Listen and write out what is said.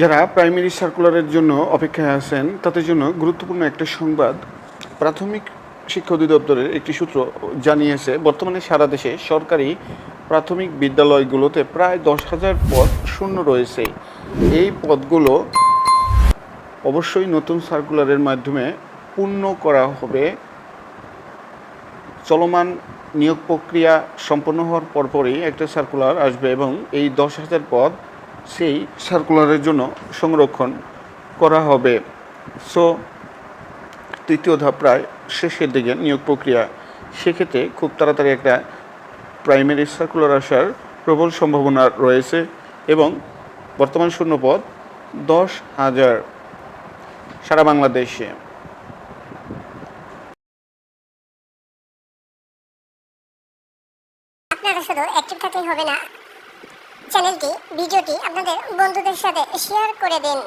যারা প্রাইমারি সার্কুলারের জন্য অপেক্ষায় আছেন, তাদের জন্য গুরুত্বপূর্ণ একটা সংবাদ প্রাথমিক শিক্ষা অধিদপ্তরের একটি সূত্র জানিয়েছে, বর্তমানে সারা দেশে সরকারি প্রাথমিক বিদ্যালয়গুলোতে প্রায় দশ হাজার পদ শূন্য রয়েছে। এই পদগুলো অবশ্যই নতুন সার্কুলারের মাধ্যমে পূর্ণ করা হবে। চলমান নিয়োগ প্রক্রিয়া সম্পন্ন হওয়ার পরপরই একটা সার্কুলার আসবে এবং এই দশ হাজার পদ সেই সার্কুলারের জন্য সংরক্ষণ করা হবে। সো তৃতীয় ধাপ প্রায় শেষের দিকে নিয়োগ প্রক্রিয়া। সেক্ষেত্রে খুব তাড়াতাড়ি একটা প্রাইমারি সার্কুলার আসার প্রবল সম্ভাবনা রয়েছে এবং বর্তমান শূন্যপদ দশ হাজার সারা বাংলাদেশে। আপনারা শুধু অ্যাক্টিভ থাকলেই হবে না। চ্যানেলটি ভিডিওটি আপনাদের বন্ধুদের সাথে শেয়ার করে দিন।